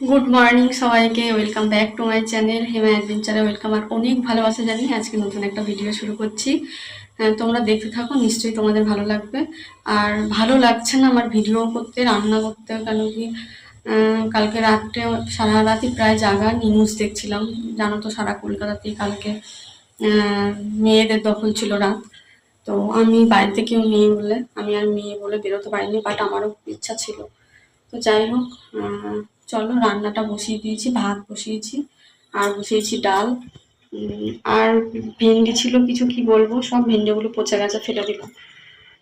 Good morning সবাইকে welcome back to my channel Hema অ্যাডভেঞ্চারে welcome আর অনেক ভালোবাসা জানি আজকে নতুন একটা ভিডিও শুরু করছি। তোমরা দেখতে থাকো, নিশ্চয়ই তোমাদের ভালো লাগবে। আর ভালো লাগছে না আমার ভিডিও করতে, রান্না করতে, কেন কি কালকে রাত্রে সারা রাতই প্রায় জাগা নিউজ দেখছিলাম। জানো তো সারা কলকাতাতেই কালকে মেয়েদের দখল ছিল রাত। তো আমি বাড়িতে কেউ নেই বলে, আমি আর মেয়ে বলে বেরোতে পারিনি বাট আমারও ইচ্ছা ছিল। তো যাই হোক চলো রান্নাটা বসিয়ে দিয়েছি, ভাত বসিয়েছি, আর বসিয়েছি ডাল। আর ভেন্ডি ছিল কিছু, কি বলব, সব ভেন্ডিগুলো পচে গেছে, ফেলে দিলাম।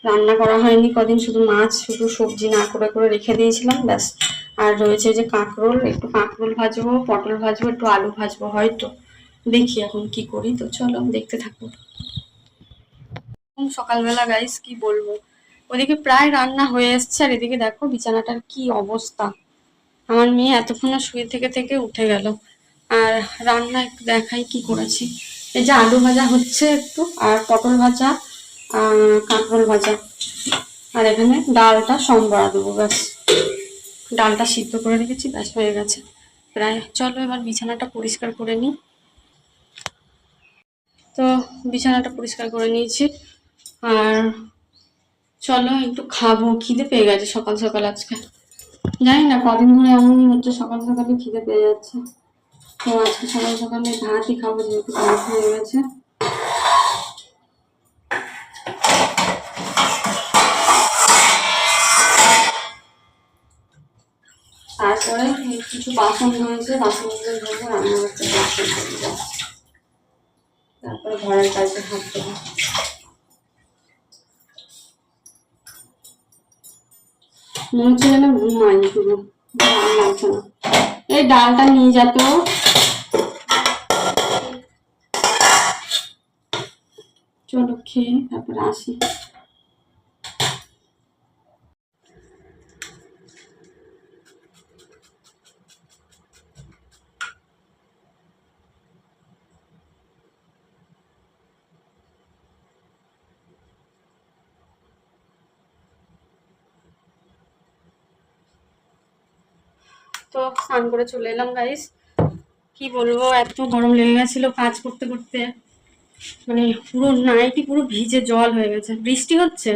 রান্না করা হয়নি কদিন, শুধু মাছ, শুধু সবজি না করে করে রেখে দিয়েছিলাম, ব্যাস। আর রয়েছে যে কাঁকরোল, একটু কাঁকরোল ভাজবো, পটল ভাজবো, একটু আলু ভাজবো, হয়তো। দেখি এখন কি করি, তো চলো দেখতে থাকব সকালবেলা গাইস কি বলব? ওদিকে প্রায় রান্না হয়ে এসছে, আর এদিকে দেখো বিছানাটার কি অবস্থা। আমার মেয়ে এতক্ষণ শুয়ে থেকে থেকে উঠে গেল। আর রান্না একটু দেখাই কি করেছি। এই যে আলু ভাজা হচ্ছে একটু, আর পটল ভাজা, আর কাঁকরোল ভাজা। আর এখানে ডালটা সম্বরা দেবো ব্যাস। ডালটা সিদ্ধ করে রেখেছি, ব্যাস হয়ে গেছে। প্রায় চলো এবার বিছানাটা পরিষ্কার করে নিই। তো বিছানাটা পরিষ্কার করে নিয়েছি। আর চলো একটু খাব, খিদে পেয়ে গেছে সকাল সকাল আজকে। জানি না কদিন ধরে এমনই হচ্ছে, সকাল সকালে খিদে পেয়ে যাচ্ছে। তো আজকে সকাল সকালে ভাতই খাব যেহেতু ভাত হয়ে গেছে। তারপরে কিছু বাসন রয়েছে, বাসনগুলো ধরবো রান্না করতে বাসন তারপরে ঘরের কাজে হাত মনে হচ্ছে যেন ঘুমাই শুধু। লাগছে না। এই ডালটা নিয়ে যেত চলো খেয়ে তারপরে আসি। তো স্নান করে চলে এলাম গাইস কি বলব, এত গরম লেগে গেছিল কাজ করতে করতে। মানে পুরো নাইটি পুরো ভিজে জল হয়ে গেছে। বৃষ্টি হচ্ছে?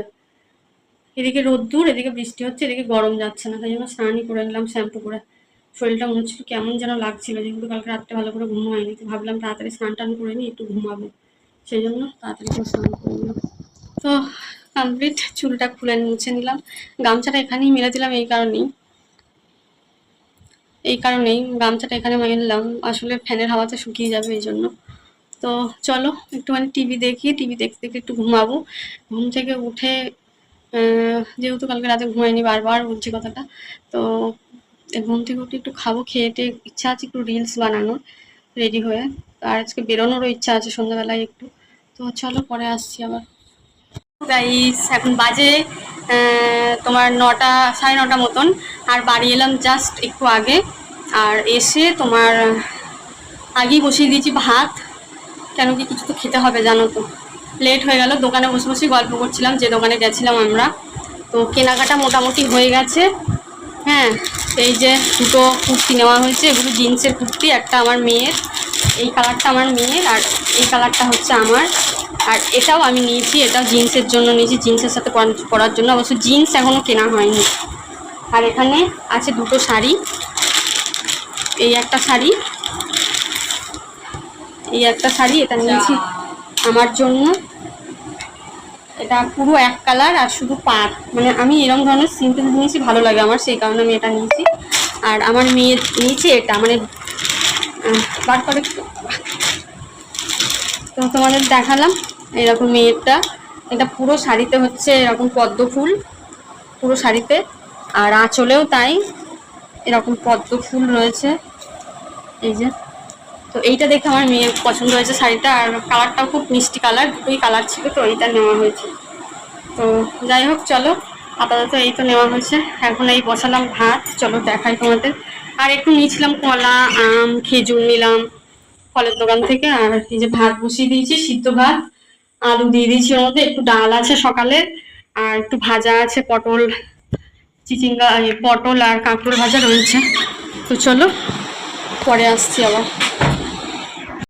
এদিকে রোদ্দুর, এদিকে বৃষ্টি হচ্ছে, এদিকে গরম যাচ্ছে না। তাই জন্য স্নানই করে নিলাম, শ্যাম্পু করে। শরীরটা মনে হচ্ছিল কেমন যেন লাগছিল। যেগুলো কালকে রাত্রে ভালো করে ঘুম হয়নি, তো ভাবলাম তাড়াতাড়ি স্নান টান করে নিই, একটু ঘুমাবো। সেই জন্য তাড়াতাড়ি করে স্নান করে নিলাম। তো কমপ্লিট চুলটা খুলে মুছে নিলাম। গামছাটা এখানেই মেরে দিলাম, এই কারণেই। এই কারণেই গামছাটা এখানে মারলাম আসলে ফ্যানের হাওয়াতে শুকিয়ে যাবে এই জন্য। তো চলো, একটুখানি টিভি দেখি টিভি দেখতে দেখতে একটু ঘুমাবো। ঘুম থেকে উঠে যেহেতু কালকে রাতে ঘুমাইনি বারবার বলছি কথাটা, তো ঘুম থেকে উঠে একটু খাব, খেয়ে ইচ্ছা আছে একটু রিলস বানানোর রেডি হয়ে। আর আজকে বেরোনোরও ইচ্ছা আছে সন্ধ্যাবেলায় একটু। তো চলো, পরে আসছি আবার। এখন বাজে তোমার নটা, সাড়ে নটা মতন। আর বাড়ি এলাম জাস্ট একটু আগে। আর এসে তোমার, আগেই বসিয়ে দিয়েছি ভাত। কেন কি কিছু তো খেতে হবে, জানো তো। লেট হয়ে গেল, দোকানে বসে বসে গল্প করছিলাম, যে দোকানে গেছিলাম আমরা। তো কেনাকাটা মোটামুটি হয়ে গেছে। হ্যাঁ এই যে দুটো কুর্তি নেওয়া হয়েছে, এগুলো জিন্সের কুর্তি, একটা আমার মেয়ের। এই কালারটা আমার মেয়ের আর এই কালারটা হচ্ছে আমার। আর এটাও আমি নিয়েছি এটাও জিন্সের জন্য নিয়েছি জিন্সের সাথে পরার জন্য। অবশ্য জিন্স এখনও কেনা হয়নি। আর এখানে আছে দুটো শাড়ি। এই একটা শাড়ি এই একটা শাড়ি এটা নিয়েছি আমার জন্য। এটা পুরো এক কালার আর শুধু পাট। মানে আমি এরকম ধরনের সিম্পল জিনিসই ভালো লাগে আমার সেই কারণে আমি এটা নিয়েছি। আর আমার মেয়ে নিয়েছে এটা মানে বার করে তো তোমাদের দেখালাম এরকম মেয়েরটা। এটা পুরো শাড়িতে হচ্ছে এরকম পদ্ম ফুল, পুরো শাড়িতে। আর আঁচলেও তাই এরকম পদ্ম ফুল রয়েছে। এই যে। তো এইটা দেখে আমার মেয়ের পছন্দ হয়েছে শাড়িটা। আর কালারটাও খুব মিষ্টি কালার, দুটোই কালার ছিল, তো এইটা নেওয়া হয়েছে। তো যাই হোক, চলো। আপাতত এই তো নেওয়া হয়েছে। এখন এই বসালাম ভাত। চলো দেখাই তোমাদের। আর একটু নিয়েছিলাম কলা, আম, খেজুর নিলাম ফলের দোকান থেকে। আর এই যে ভাত বসিয়ে দিয়েছি, সিদ্ধ ভাত, আলু দিয়ে দিয়েছি ওর মধ্যে। একটু ডাল আছে সকালে, আর একটু ভাজা আছে পটল, চিচিঙ্গা পটল আর কাঁকড়োর ভাজা রয়েছে। তো চলো, পরে আসছি আবার।